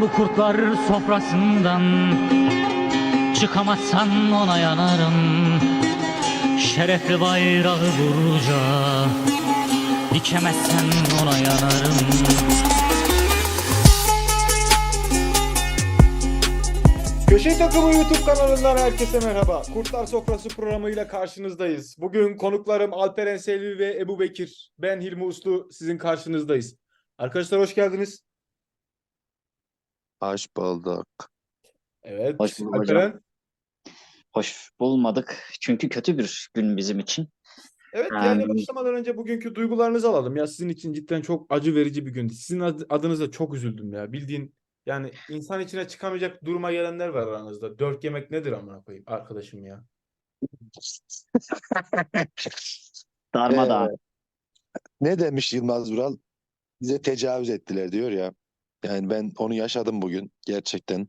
Bu kurtlar sofrasından Çıkamazsan ona yanarım Şerefli bayrağı burca Dikemezsen ona yanarım Köşe Takımı YouTube kanalından herkese merhaba. Kurtlar Sofrası programıyla karşınızdayız. Bugün konuklarım Alperen Selvi ve Ebu Bekir. Ben Hilmi Uslu sizin karşınızdayız. Arkadaşlar hoş geldiniz. Hoş bulduk. Evet. Hoş bulduk Alperen. Hoş bulmadık. Çünkü kötü bir gün bizim için. Evet Yani- yani başlamadan önce bugünkü duygularınızı alalım. Ya sizin için cidden çok acı verici bir gündü. Sizin ad- adınıza çok üzüldüm ya. Bildiğin yani insan içine çıkamayacak duruma gelenler var aranızda. Dört yemek nedir amına koyayım arkadaşım ya. Darmadağın. Ee, ne demiş Yılmaz Vural? Bize tecavüz ettiler diyor ya. Yani ben onu yaşadım bugün gerçekten.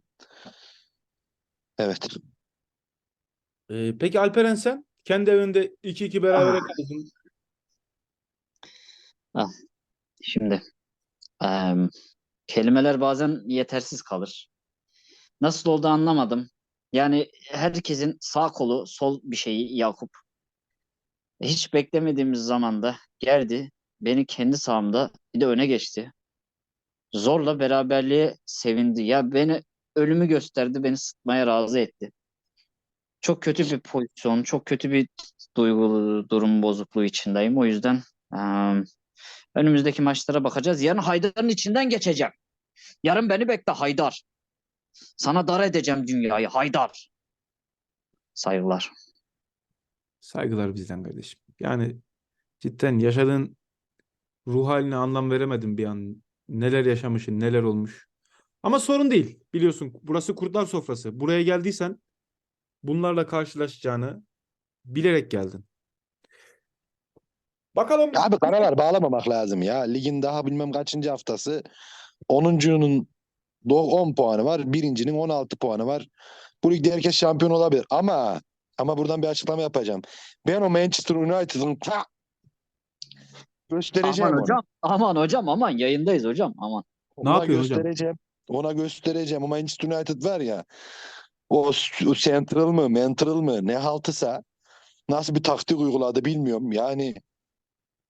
Evet. Ee, peki Alperen sen? Kendi evinde 2-2 berabere Ah. kaldın. Şimdi em, kelimeler bazen yetersiz kalır. Nasıl oldu anlamadım. Yani herkesin sağ kolu sol bir şeyi Yakup. Hiç beklemediğimiz zamanda geldi. Beni kendi sahamda bir de öne geçti. Zorla beraberliğe sevindi. Ya beni ölümü gösterdi. Beni sıtmaya razı etti. Çok kötü bir pozisyon, çok kötü bir duygu durum bozukluğu içindeyim. O yüzden em, önümüzdeki maçlara bakacağız. Yarın Haydar'ın içinden geçeceğim. Yarın beni bekle Haydar. Sana dar edeceğim dünyayı Haydar. Saygılar. Saygılar bizden kardeşim. Yani cidden yaşadığın ruh haline anlam veremedim bir an. Neler yaşamışsın, neler olmuş. Ama sorun değil. Biliyorsun burası kurtlar sofrası. Buraya geldiysen bunlarla karşılaşacağını bilerek geldin. Bakalım. Abi karalar bağlamamak lazım ya. Ligin daha bilmem kaçıncı haftası. 10'uncunun 10 puanı var. Birincinin 16 puanı var. Bu ligde herkes şampiyon olabilir. Ama ama buradan bir açıklama yapacağım. Ben o Manchester United'ın göstereceğim Aman onu. hocam. Aman hocam aman yayındayız hocam aman. Ne Ona yapıyor hocam? göstereceğim. Ona göstereceğim. O Manchester United var ya o, o central mı mental mı ne haltısa nasıl bir taktik uyguladı bilmiyorum. Yani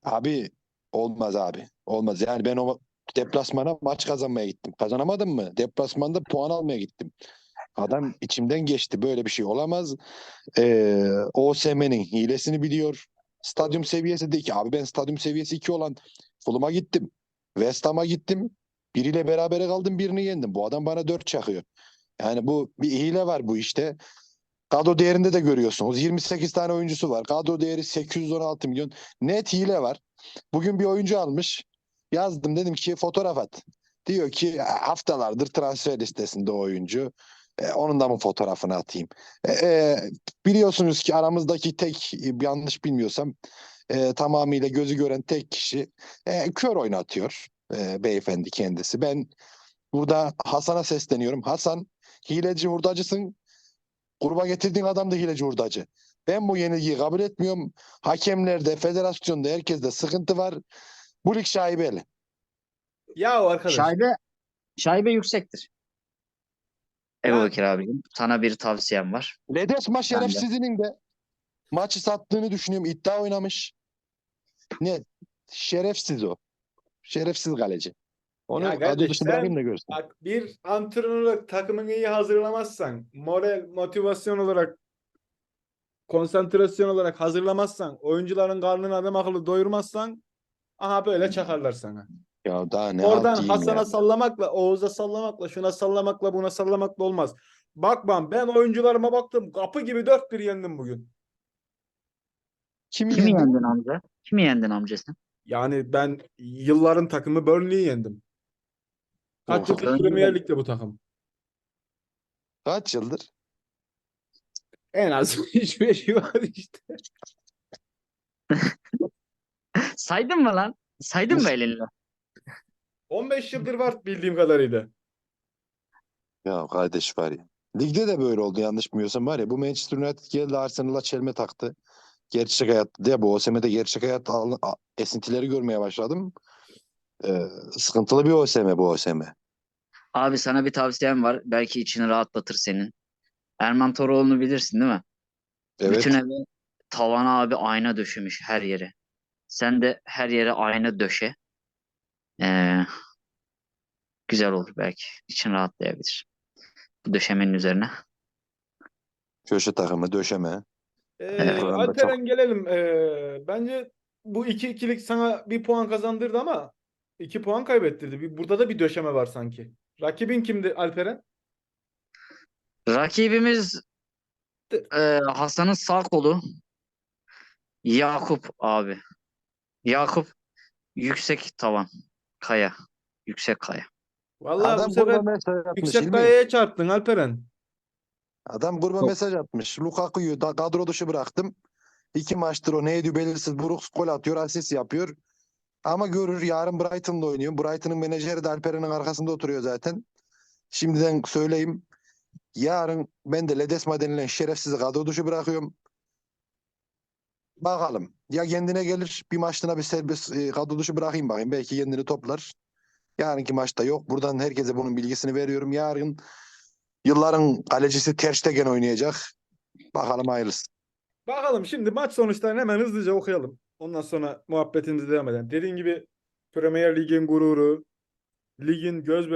abi olmaz abi. Olmaz. Yani ben o deplasmana maç kazanmaya gittim. Kazanamadım mı? Deplasmanda puan almaya gittim. Adam içimden geçti. Böyle bir şey olamaz. Ee, OSM'nin hilesini biliyor. Stadyum seviyesi de iki. Abi ben stadyum seviyesi iki olan Fulham'a gittim. West Ham'a gittim. Biriyle berabere kaldım birini yendim. Bu adam bana dört çakıyor. Yani bu bir hile var bu işte. Kadro değerinde de görüyorsunuz. 28 tane oyuncusu var. Kadro değeri 816 milyon. Net hile var. Bugün bir oyuncu almış. Yazdım dedim ki fotoğraf at. Diyor ki haftalardır transfer listesinde oyuncu. E, onun da mı fotoğrafını atayım? E, e, biliyorsunuz ki aramızdaki tek yanlış bilmiyorsam e, tamamıyla gözü gören tek kişi e, kör oynatıyor e, beyefendi kendisi. Ben burada Hasan'a sesleniyorum. Hasan hileci hurdacısın. Gruba getirdiğin adam da hileci hurdacı. Ben bu yenilgiyi kabul etmiyorum. Hakemlerde, federasyonda, herkeste sıkıntı var. Bu lig şaibeli. Ya o arkadaş. Şaibe, şaibe yüksektir. Ebu Bekir abicim sana bir tavsiyem var. Ledesma şerefsizinin de maçı sattığını düşünüyorum. İddia oynamış. Ne? Şerefsiz o. Şerefsiz kaleci. Onu Ya kadro kardeş, dışı sen- bırakayım da görsün. Bak bir antrenör olarak takımını iyi hazırlamazsan, moral, motivasyon olarak, konsantrasyon olarak hazırlamazsan, oyuncuların karnını adam akıllı doyurmazsan aha böyle çakarlar sana. Ya daha ne Oradan Hasan'a ya. sallamakla, Oğuz'a sallamakla, şuna sallamakla, buna sallamakla olmaz. Bak ben, ben oyuncularıma baktım. Kapı gibi 4-1 yendim bugün. Kimi Kimi yendi? yendin amca? Kimi yendin amcası? Yani ben yılların takımı Burnley'i yendim. Kaç Of. yıldır Burnley- Premier Lig'de bu takım. Kaç yıldır? En az 3-5 var işte. Saydın mı lan? Saydın mı elinle? 15 yıldır var bildiğim kadarıyla. Ya kardeş var ya. Ligde de böyle oldu yanlış bilmiyorsam var ya. Bu Manchester United geldi Arsenal'a çelme taktı. Gerçek hayatta diye bu OSM'de gerçek hayat esintileri görmeye başladım. Ee, sıkıntılı bir OSM bu OSM. Abi sana bir tavsiyem var. Belki içini rahatlatır senin. Erman Toroğlu'nu bilirsin değil mi? Evet. Bütün evi tavana abi ayna döşemiş her yere. Sen de her yere ayna döşe. Ee, güzel olur belki. İçin rahatlayabilir. Bu döşemenin üzerine. Köşe takımı döşeme. Ee, Evet. Alperen gelelim. Ee, bence bu 2-2'lik sana bir puan kazandırdı ama 2 puan kaybettirdi. Bir, burada da bir döşeme var sanki. Rakibin kimdi Alperen? Rakibimiz e, Hasan'ın sağ kolu Yakup abi. Yakup yüksek tavan. Kaya. Yüksek kaya. Vallahi Adam bu sefer gruba mesaj atmış. yüksek İlmi. kayaya çarptın Alperen. Adam gruba Yok. mesaj atmış. Lukaku'yu da kadro dışı bıraktım. İki maçtır o neydi belirsiz. Brooks gol atıyor, asist yapıyor. Ama görür yarın Brighton'da oynuyor. Brighton'ın menajeri de Alperen'in arkasında oturuyor zaten. Şimdiden söyleyeyim. Yarın ben de Ledesma denilen şerefsizi kadro dışı bırakıyorum. Bakalım. Ya kendine gelir bir maçına bir serbest e, kadro dışı bırakayım bakayım. Belki kendini toplar. Yarınki maçta yok. Buradan herkese bunun bilgisini veriyorum. Yarın yılların kalecisi Ter Stegen oynayacak. Bakalım hayırlısı. Bakalım şimdi maç sonuçlarını hemen hızlıca okuyalım. Ondan sonra muhabbetimizi devam edelim. Dediğim gibi Premier Lig'in gururu, ligin göz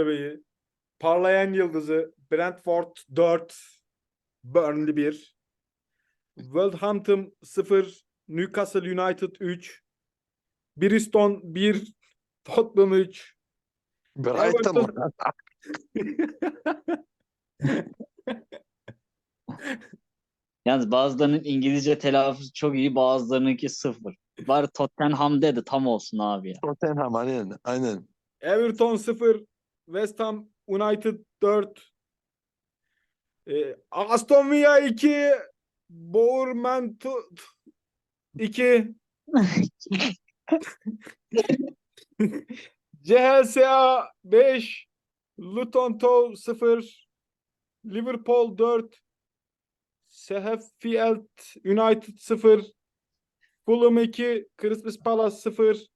parlayan yıldızı Brentford 4, Burnley 1, Wolverhampton 0, Newcastle United 3, Bristol 1, Tottenham 3, Brighton mı? Yalnız bazılarının İngilizce telaffuzu çok iyi, bazılarınınki sıfır. Var Tottenham dedi tam olsun abi ya. Tottenham aynen. Aynen. Everton 0, West Ham United 4, e, Aston Villa 2, Bournemouth 2, CHSA 5, Luton Town 0, Liverpool 4, Sheffield United 0, Fulham 2, Crystal Palace 0,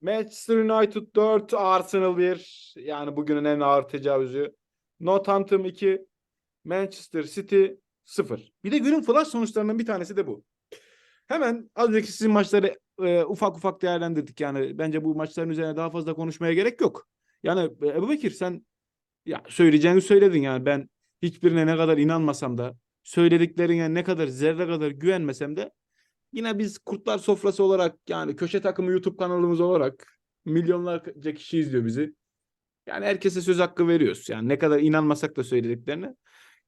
Manchester United 4, Arsenal 1. Yani bugünün en ağır tecavüzü. Northampton 2, Manchester City 0. Bir de günün flash sonuçlarından bir tanesi de bu. Hemen az önceki sizin maçları e, ufak ufak değerlendirdik. Yani bence bu maçların üzerine daha fazla konuşmaya gerek yok. Yani e, Ebu Bekir sen ya söyleyeceğini söyledin yani ben hiçbirine ne kadar inanmasam da söylediklerine ne kadar zerre kadar güvenmesem de yine biz Kurtlar Sofrası olarak yani köşe takımı YouTube kanalımız olarak milyonlarca kişi izliyor bizi. Yani herkese söz hakkı veriyoruz. Yani ne kadar inanmasak da söylediklerine.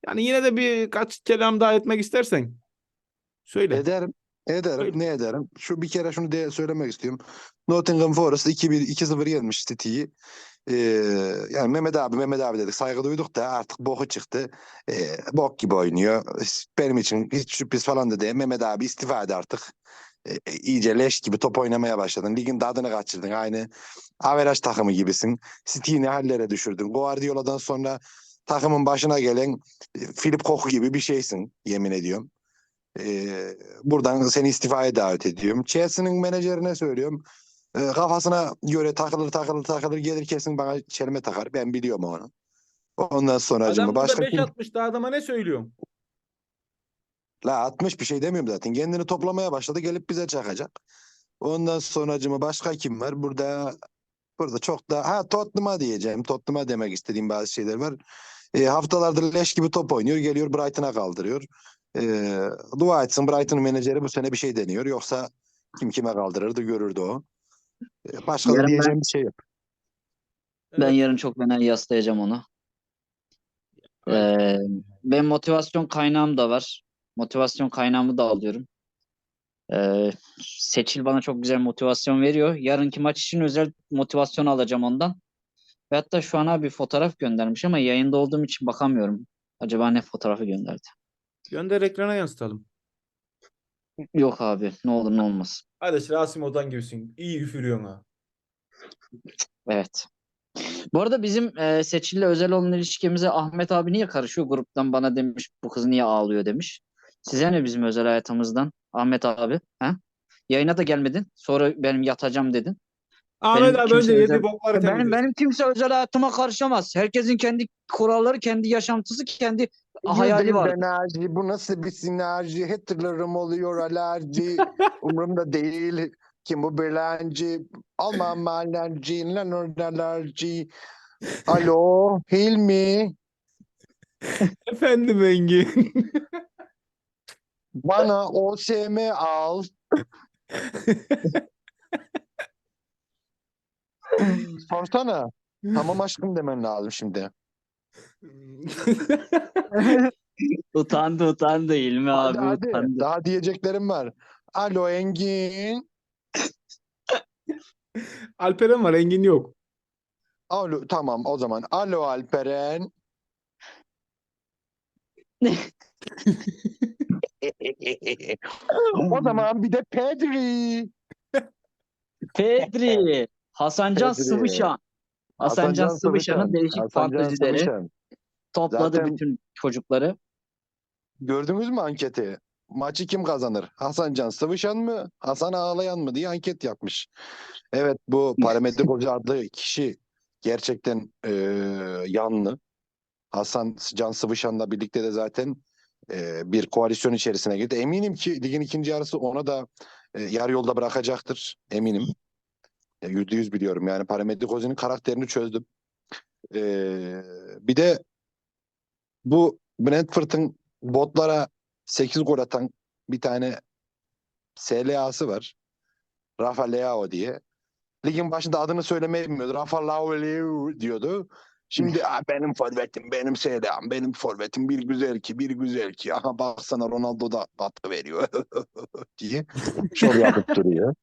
Yani yine de birkaç kelam daha etmek istersen söyle. Ederim. Ederim. Öyle. Ne ederim? Şu bir kere şunu de söylemek istiyorum. Nottingham Forest 2-1 2-0 yenmiş City'yi. Ee, yani Mehmet abi Mehmet abi dedik saygı duyduk da artık boku çıktı. Ee, bok gibi oynuyor. Benim için hiç sürpriz falan da değil. Mehmet abi istifa etti artık. Ee, iyice leş gibi top oynamaya başladın. Ligin tadını kaçırdın. Aynı averaj takımı gibisin. City'yi ne hallere düşürdün. Guardiola'dan sonra takımın başına gelen e, Philip Koku gibi bir şeysin yemin ediyorum. Ee, buradan seni istifaya davet ediyorum. Chelsea'nin menajerine söylüyorum. Ee, kafasına göre takılır takılır takılır gelir kesin bana çelme takar. Ben biliyorum onu. Ondan sonra Adam acaba başka 5 kim? atmış da adama ne söylüyorsun? La 60 bir şey demiyorum zaten. Kendini toplamaya başladı gelip bize çakacak. Ondan sonra acaba başka kim var? Burada burada çok da ha Tottenham'a diyeceğim. Tottenham'a demek istediğim bazı şeyler var. E, haftalardır leş gibi top oynuyor. Geliyor Brighton'a kaldırıyor. E, dua etsin Brighton'ın menajeri bu sene bir şey deniyor. Yoksa kim kime kaldırırdı görürdü o. E, başka Yarın ben- diyeceğim bir şey yok. Ben Evet. yarın çok fena yaslayacağım onu. Ee, benim motivasyon kaynağım da var. Motivasyon kaynağımı da alıyorum. Ee, Seçil bana çok güzel motivasyon veriyor. Yarınki maç için özel motivasyon alacağım ondan. Ve hatta şu an bir fotoğraf göndermiş ama yayında olduğum için bakamıyorum. Acaba ne fotoğrafı gönderdi? Gönder ekrana yansıtalım. Yok abi ne olur ne olmaz. Kardeş Rasim Ozan gibisin. İyi üfürüyorsun ha. Evet. Bu arada bizim e, Seçil'le özel olan ilişkimize Ahmet abi niye karışıyor? Gruptan bana demiş bu kız niye ağlıyor demiş. Size ne bizim özel hayatımızdan Ahmet abi? Ha? Yayına da gelmedin. Sonra benim yatacağım dedin. Ahmet Benim abi önce yedi bokları Benim benim kimse özel hayatıma karışamaz. Herkesin kendi kuralları, kendi yaşantısı, kendi hayali var. Enerji, bu nasıl bir sinerji? Hatırlarım oluyor alerji. Umurumda değil. Kim bu bilenci? Almam alerji. Lan alerji. Alo, Hilmi. Efendim Engin. Bana OSM al. Sorsana. Tamam aşkım demen lazım şimdi. utandı utandı İlmi Hadi abi hadi. utandı. Daha diyeceklerim var. Alo Engin. Alperen var Engin yok. Alo tamam o zaman. Alo Alperen. o zaman bir de Pedri. Pedri, Hasancan. Sıvışan. Hasancan Sıvışan'ın değişik Hasancan fantezileri Sıvışan. Topladı Zaten- bütün çocukları. Gördünüz mü anketi? Maçı kim kazanır? Hasan Can Sıvışan mı? Hasan Ağlayan mı diye anket yapmış. Evet bu parametrik hoca adlı kişi gerçekten eee, yanlı. Hasan Can Sıvışan'la birlikte de zaten eee, bir koalisyon içerisine girdi. Eminim ki ligin ikinci yarısı ona da eee, yarı yolda bırakacaktır. Eminim. Yüzde yüz biliyorum yani parametrik hoca'nın karakterini çözdüm. Eee, bir de bu Brentford'un botlara 8 gol atan bir tane SLA'sı var. Rafa Leao diye. Ligin başında adını söylemeyi bilmiyordu. Rafa Leao diyordu. Şimdi "Aa, benim forvetim, benim SLA'm, benim forvetim bir güzel ki, bir güzel ki. Aha baksana Ronaldo da batı veriyor diye şov yapıp duruyor.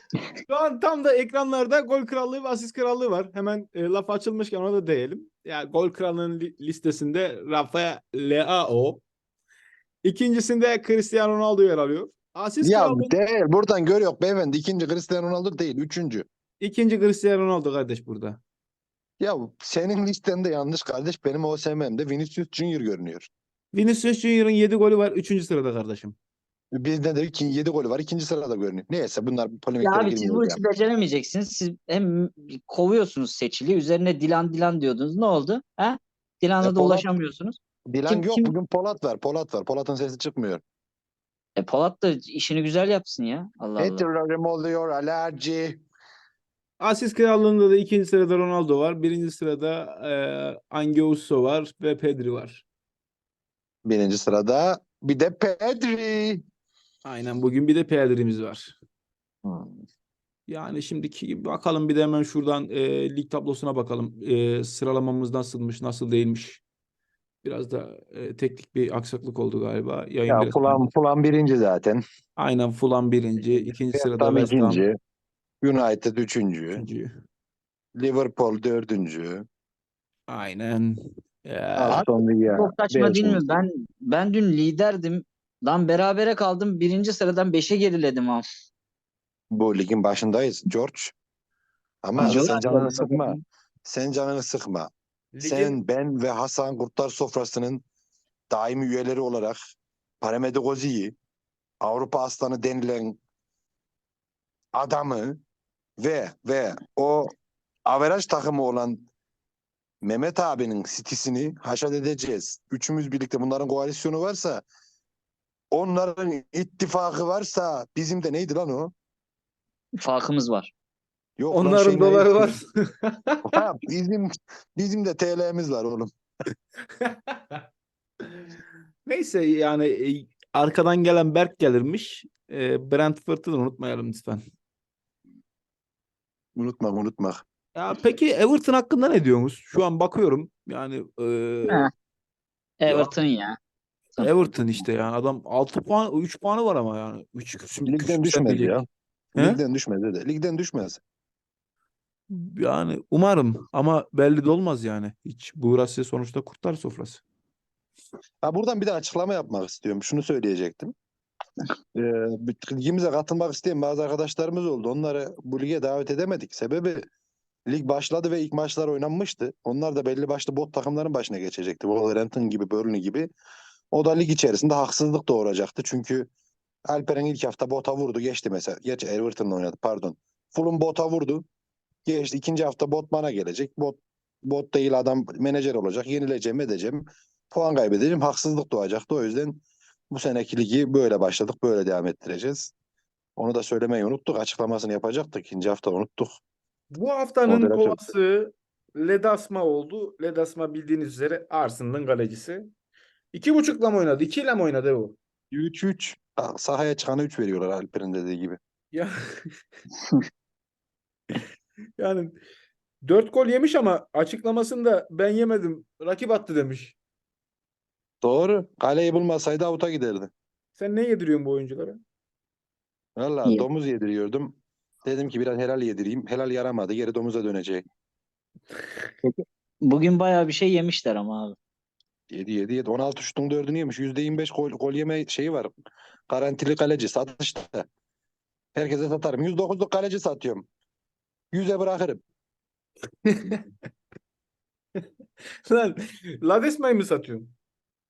Şu an tam da ekranlarda gol krallığı ve asist krallığı var. Hemen e, laf açılmışken ona da değelim. Yani gol krallığının li- listesinde Rafa Leao. İkincisinde Cristiano Ronaldo yer alıyor. Asist ya krallığı değil, buradan görüyor beyefendi. İkinci Cristiano Ronaldo değil, üçüncü. ikinci Cristiano Ronaldo kardeş burada. Ya senin listende yanlış kardeş. Benim OSM'mde Vinicius Junior görünüyor. Vinicius Junior'ın 7 golü var. Üçüncü sırada kardeşim. Bizde de iki, 7 golü var. ikinci sırada görünüyor. Neyse bunlar Ya polemiklere abi siz bu işi beceremeyeceksiniz. Siz hem kovuyorsunuz seçili. Üzerine Dilan Dilan diyordunuz. Ne oldu? Ha? Dilan'a E, da Polat- ulaşamıyorsunuz. Dilan Kim- yok. kim- Bugün Polat var. Polat var. Polat'ın sesi çıkmıyor. E Polat da işini güzel yapsın ya. Allah Allah. Oluyor alerji. Asist krallığında da ikinci sırada Ronaldo var. Birinci sırada e, Angeuso var ve Pedri var. Birinci sırada bir de Pedri. Aynen bugün bir de Pedri'miz var. Hmm. Yani şimdiki gibi bakalım bir de hemen şuradan e, lig tablosuna bakalım. E, sıralamamız nasılmış, nasıl değilmiş. Biraz da e, teknik bir aksaklık oldu galiba. Yayın Ya biraz Fulham, Fulham birinci zaten. Aynen Fulham birinci, ikinci West sırada West Ham ikinci. United üçüncü. üçüncü. Liverpool dördüncü. Aynen. Ya, Villa Çok saçma değil mi? Ben ben dün liderdim. Lan berabere kaldım. Birinci sıradan beşe geriledim ha. Bu ligin başındayız George. Ama Acaba- sen canını sıkma. Sen canını sıkma. ligin- Sen, ben ve Hasan Kurtlar Sofrası'nın daimi üyeleri olarak Paramedogozi'yi, Avrupa Aslanı denilen adamı ve ve o averaj takımı olan Mehmet abinin sitisini haşat edeceğiz. Üçümüz birlikte bunların koalisyonu varsa onların ittifakı varsa bizim de neydi lan o? Farkımız var. Yok lan Onların şey doları neydi? var. Ha, bizim bizim de TL'miz var oğlum. Neyse yani e, arkadan gelen Berk gelirmiş. E, Brentford'u da unutmayalım lütfen. Unutma unutma. Ya peki Everton hakkında ne diyorsunuz? Şu an bakıyorum. Yani e. Everton ya. Everton işte yani adam 6 puan 3 puanı var ama yani. 3 Ligden düşmez ya. He? Ligden düşmez de. Ligden düşmez. Yani umarım ama belli de olmaz yani. Hiç burası sonuçta kurtlar sofrası. Ha, buradan bir de açıklama yapmak istiyorum. Şunu söyleyecektim. Ee, ligimize katılmak isteyen bazı arkadaşlarımız oldu. Onları bu lige davet edemedik. Sebebi lig başladı ve ilk maçlar oynanmıştı. Onlar da belli başlı bot takımların başına geçecekti. Wolverhampton gibi, Burnley gibi. O da lig içerisinde haksızlık doğuracaktı. Çünkü Alperen ilk hafta bota vurdu. Geçti mesela. Geç Everton'la oynadı pardon. Fulham bota vurdu. Geçti ikinci hafta bot bana gelecek. Bot bot değil adam menajer olacak. Yenileceğim edeceğim. Puan kaybedeceğim. Haksızlık doğacaktı. O yüzden bu seneki ligi böyle başladık. Böyle devam ettireceğiz. Onu da söylemeyi unuttuk. Açıklamasını yapacaktık. İkinci hafta unuttuk. Bu haftanın kovası Ledasma oldu. Ledasma bildiğiniz üzere Arsenal'ın kalecisi. İki buçukla mı oynadı? İkiyle mi oynadı o? 3-3. Sahaya çıkana 3 veriyorlar Alper'in dediği gibi. Ya yani dört gol yemiş ama açıklamasında ben yemedim. Rakip attı demiş. Doğru. Kaleyi bulmasaydı avuta giderdi. Sen ne yediriyorsun bu oyunculara? Valla İyi. domuz yediriyordum. Dedim ki biraz helal yedireyim. Helal yaramadı. Geri domuza dönecek. Bugün bayağı bir şey yemişler ama abi. 7 7 7. 16 şutun 4'ünü yemiş. %25 gol, gol yeme şeyi var. Garantili kaleci satışta. Herkese satarım. 109'luk kaleci satıyorum. 100'e bırakırım. Lan Ladesma'yı mı satıyorsun?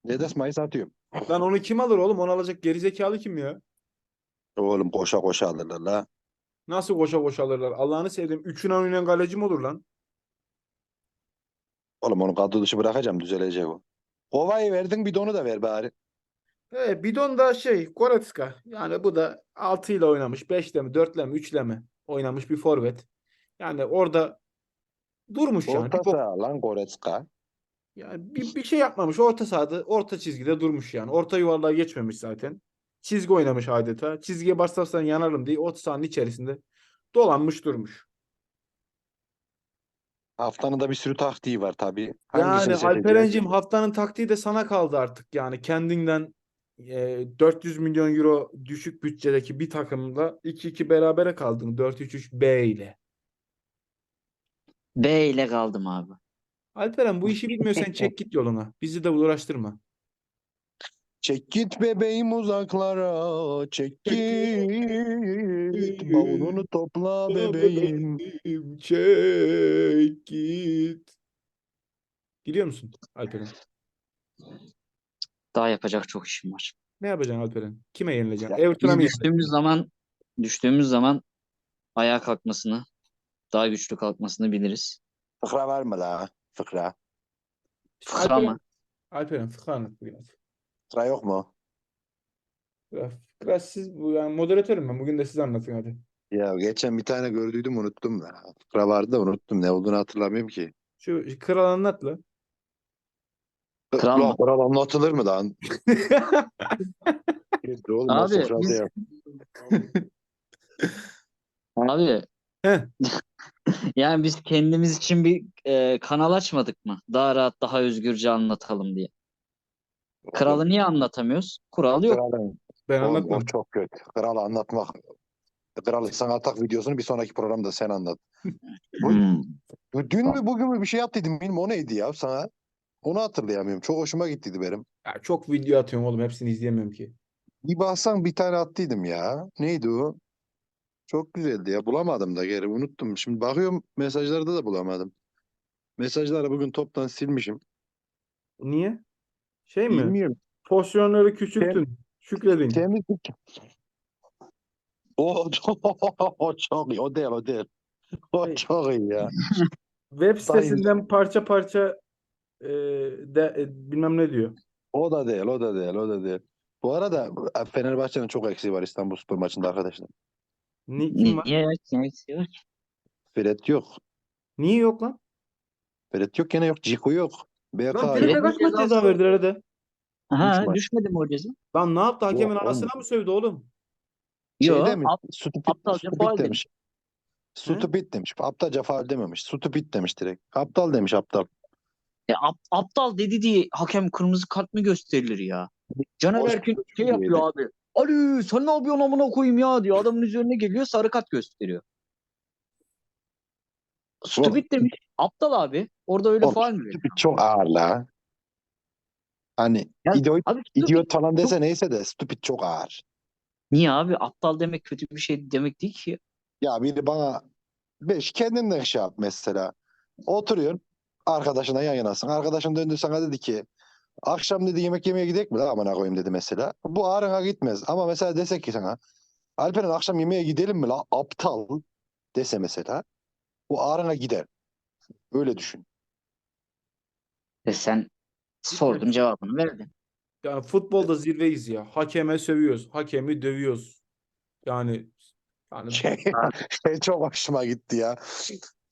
Ledesma'yı satıyorum. Lan onu kim alır oğlum? Onu alacak gerizekalı kim ya? Oğlum koşa koşa alırlar la. Nasıl koşa koşa alırlar? Allah'ını seveyim. Üçüne oynayan kaleci mi olur lan? Oğlum onu kadro dışı bırakacağım düzelecek o. Kovayı verdin bidonu da ver bari. Evet, bidon da şey Goretzka. Yani bu da 6 ile oynamış. 5 ile mi 4 ile mi 3 ile mi oynamış bir forvet. Yani orada durmuş yani. Bir Orta saha lan Goretzka. yani bir, bir şey yapmamış. Orta sahada orta çizgide durmuş yani. Orta yuvarlığa geçmemiş zaten. Çizgi oynamış adeta. Çizgiye basarsan yanarım diye orta sahanın içerisinde dolanmış durmuş. Haftanın da bir sürü taktiği var tabii. Yani Hangisini seçeceğiz? Alperen'cim haftanın taktiği de sana kaldı artık. Yani kendinden e, 400 milyon euro düşük bütçedeki bir takımda 2-2 berabere kaldın 4-3-3-B ile. B ile kaldım abi. Alperen bu işi bilmiyorsan çek git yoluna. Bizi de uğraştırma. Çek git bebeğim uzaklara, çek git. Bavulunu topla bebeğim. Çek git. Gidiyor musun Alperen? Daha yapacak çok işim var. Ne yapacaksın Alperen? Kime yenileceksin? Ya, Everton'a mı yenileceksin? düştüğümüz zaman düştüğümüz zaman ayağa kalkmasını, daha güçlü kalkmasını biliriz. Fıkra var mı la? Fıkra. Fıkra mı? Alperen fıkra anlat biraz. Fıkra yok mu? Biraz, biraz siz bu yani moderatörüm ben. Bugün de siz anlatın hadi. Ya geçen bir tane gördüydüm unuttum da. Fıkra vardı da unuttum. Ne olduğunu hatırlamıyorum ki. Şu kral anlat lan. Kral Ulan mı? Kral anlatılır mı lan? Girdi oğlum, Abi, biz-. Abi Heh. yani biz kendimiz için bir e, kanal açmadık mı? Daha rahat, daha özgürce anlatalım diye. Kralı niye anlatamıyoruz? Kural yok. Kralın- Ben Oğlum, anlatmam. o çok kötü. Kralı anlatmak. Kralı sana atak videosunu bir sonraki programda sen anlat. Bu- Hmm. Dün mü bugün mü bir şey yaptıydım bilmiyorum o neydi ya sana? Onu hatırlayamıyorum. Çok hoşuma gittiydi benim. Ya çok video atıyorum oğlum. Hepsini izleyemiyorum ki. Bir baksan bir tane attıydım ya. Neydi o? Çok güzeldi ya. Bulamadım da geri unuttum. Şimdi bakıyorum mesajlarda da bulamadım. Mesajları bugün toptan silmişim. Niye? Şey mi? Bilmiyorum. Pozisyonları küçültün. Şükredin. Temizlik. O, o çok iyi. O değil o değil. O Hey. çok iyi ya. Web sitesinden parça parça e, de, e, bilmem ne diyor. O da değil, o da değil, o da değil. Bu arada Fenerbahçe'nin çok eksiği var İstanbulspor maçında arkadaşlar. Ni, kim var? Niye eksiği var? Fred yok. Niye yok lan? Fred yok gene yok. Ciku yok. BK Lan. Fred'e Fred kaç maç ceza verdiler hadi. Ha, maç. düşmedi mi o ceza? Lan ne yaptı? Hakemin Yok, anasına mı sövdü oğlum? Yo, Şey demiş. ap- Stupid, aptalca stupid faul demiş. Stupid demiş. Aptalca faul dememiş. Stupid demiş direkt. Aptal demiş aptal. Ya ap- aptal dedi diye hakem kırmızı kart mı gösterilir ya? Caner Boş Erkin şey yapıyor abi. Ali sen ne yapıyorsun amına koyayım ya diyor. Adamın üzerine geliyor sarı kart gösteriyor. Stupid demiş. Aptal abi. Orada öyle Oğlum, faul mü? veriyor? Çok ağır la. Hani Ya, idiot, Abi stupid- idiot falan dese neyse de stupid çok ağır. Niye abi? Aptal demek kötü bir şey demek değil ki. Ya biri bana beş kendinden şey yap mesela. Oturuyorsun arkadaşına yan yanasın. Arkadaşın döndü sana dedi ki akşam dedi yemek yemeye gidelim mi amına koyayım dedi mesela. Bu ağrına gitmez ama mesela desek ki sana Alperen akşam yemeğe gidelim mi la aptal dese mesela. Bu ağrına gider. Öyle düşün. E sen sordum cevabını verdin. Yani futbolda zirveyiz ya. Hakeme sövüyoruz. Hakemi dövüyoruz. Yani yani Şey, şey çok hoşuma gitti ya.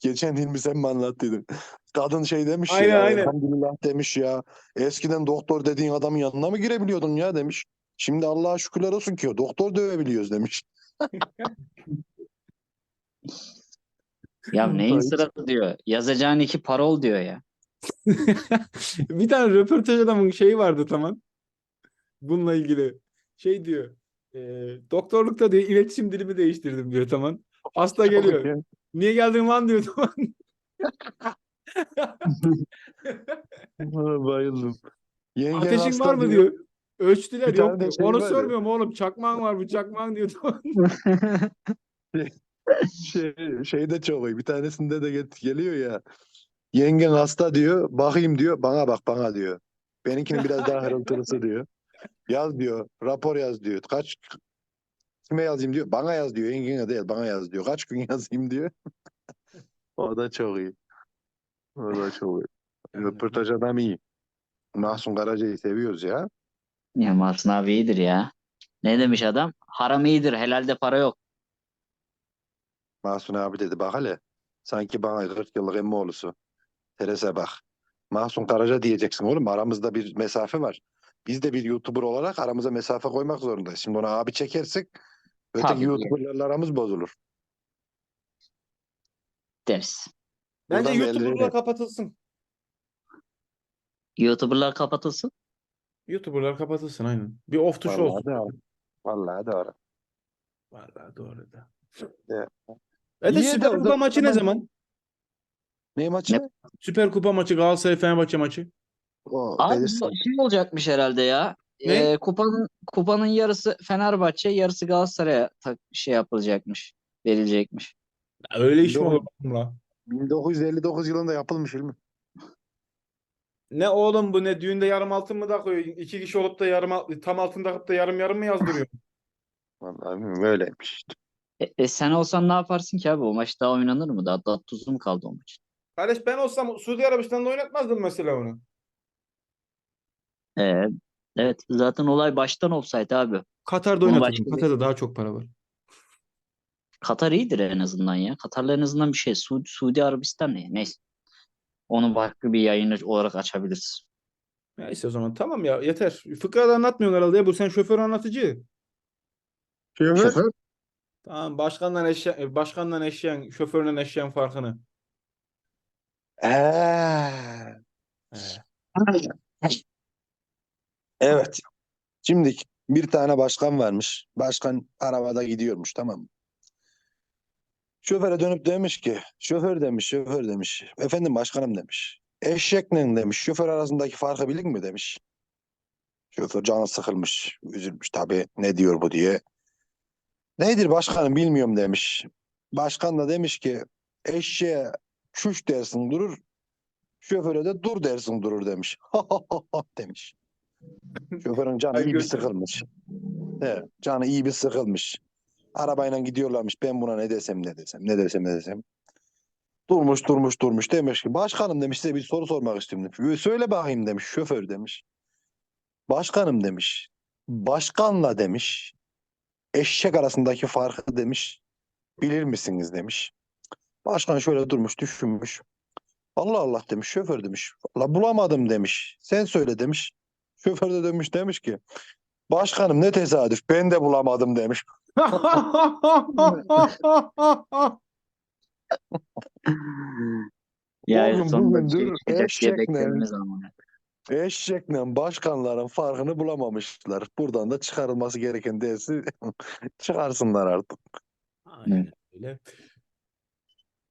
Geçen Hilmi sen mi anlattıydın? Kadın şey demiş Aynen, ya. aynen. Elhamdülillah demiş ya. Eskiden doktor dediğin adamın yanına mı girebiliyordun ya demiş. Şimdi Allah'a şükürler olsun ki doktor dövebiliyoruz demiş. Ya neyin sırası diyor. Yazacağın iki parol diyor ya. bir tane röportaj adamın şeyi vardı tamam. Bununla ilgili. Şey diyor. E, doktorlukta diyor iletişim dilimi değiştirdim diyor tamam. Hasta geliyor. Niye geldin lan diyor tamam. Bayıldım. Yengen Ateşin var mı diyor. Ölçtüler Bir tane yok diyor. şey Onu var ya. sormuyorum oğlum. Çakmağın var mı? Çakmağın diyor tamam. Şey, şey de çok iyi. Bir tanesinde de geliyor ya. Yengen hasta diyor. Bakayım diyor. Bana bak bana diyor. Benimkinin biraz daha hırıltılısı diyor. Yaz diyor. Rapor yaz diyor. Kaç kime yazayım diyor. Bana yaz diyor. Yengene değil bana yaz diyor. Kaç gün yazayım diyor. o da çok iyi. O da çok iyi. Röportaj adam iyi. Mahsun Karaca'yı seviyoruz ya. Ya Mahsun abi iyidir ya. Ne demiş adam? Haram iyidir, helalde para yok. Mahsun abi dedi bak hele. Sanki bana 40 yıllık emmi oğlusu. Terese bak. Mahsun Karaca diyeceksin oğlum. Aramızda bir mesafe var. Biz de bir YouTuber olarak aramıza mesafe koymak zorundayız. Şimdi ona abi çekersek öteki Tabii. YouTuber'larla aramız bozulur. deriz. Bence Buradan da YouTuber'la ellerine- kapatılsın. YouTuber'lar kapatılsın. YouTuber'lar kapatılsın aynen. Bir off show Vallahi olsun. doğru. Vallahi doğru. Vallahi doğru da. Evet. E de de Süper o Kupa maçı ne zaman? Ne maçı? Ne? Süper Kupa maçı Galatasaray Fenerbahçe maçı. O Abi belirsin. bu şey olacakmış herhalde ya. Ne? Ee, kupanın kupanın yarısı Fenerbahçe, yarısı Galatasaray'a tak- şey yapılacakmış, verilecekmiş. Ya öyle iş mi olur oğlum la? 1959 yılında yapılmış ilmi. Ne oğlum bu ne düğünde yarım altın mı takıyor? İki kişi olup da yarım alt- tam altın takıp da yarım yarım mı yazdırıyor? Vallahi bilmiyorum, öyleymiş. E, e, sen olsan ne yaparsın ki abi? O maç daha oynanır mı? Daha, daha tuzlu mu kaldı o maç? Kardeş ben olsam Suudi Arabistan'da oynatmazdım mesela onu. Ee, evet zaten olay baştan olsaydı abi. Katar'da Bunu oynatırdım. başka Katar'da daha çok para var. Katar iyidir en azından ya. Katar'la en azından bir şey. Suudi, Suudi Arabistan ne? Neyse. Onu farklı bir yayın olarak açabiliriz. Neyse o zaman tamam ya yeter. Fıkra da anlatmıyorsun herhalde ya bu sen şoför anlatıcı. Şoför. Tamam başkandan eşeğen, başkandan eşeğen, şoförden eşeğen farkını. Ee. Evet. Şimdi bir tane başkan varmış. Başkan arabada gidiyormuş tamam mı? Şoföre dönüp demiş ki, şoför demiş, şoför demiş. Efendim başkanım demiş. Eşekle demiş, şoför arasındaki farkı bilin mi demiş. Şoför canı sıkılmış, üzülmüş tabii ne diyor bu diye. Nedir başkanım bilmiyorum demiş. Başkan da demiş ki eşeğe çüş dersin durur, şoföre de dur dersin durur demiş. demiş. Şoförün canı iyi bir sıkılmış. Evet, canı iyi bir sıkılmış. Arabayla gidiyorlarmış. Ben buna ne desem ne desem ne desem ne desem. Durmuş durmuş durmuş demiş ki başkanım demiş size bir soru sormak istiyorum demiş. Söyle bakayım demiş şoför demiş. Başkanım demiş. Başkanla demiş. Eşek arasındaki farkı demiş. Bilir misiniz demiş. Başkan şöyle durmuş düşünmüş. Allah Allah demiş şoför demiş. Valla bulamadım demiş. Sen söyle demiş. Şoför de demiş demiş ki başkanım ne tesadüf ben de bulamadım demiş. Yani Oğlum sonunda şey dur, çıkacak diye eşek ne? beklediğimiz zaman. Eşekle başkanların farkını bulamamışlar. Buradan da çıkarılması gereken dersi çıkarsınlar artık. Aynen öyle.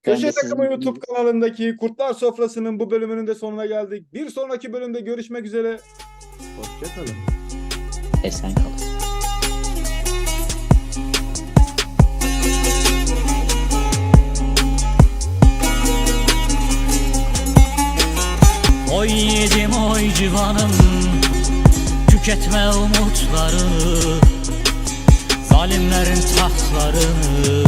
Köşe Takımı YouTube kanalındaki Kurtlar Sofrası'nın bu bölümünün de sonuna geldik. Bir sonraki bölümde görüşmek üzere. Hoşçakalın. Esen kalın. Oy yedim oy civanım Tüketme umutlarını Zalimlerin tahtlarını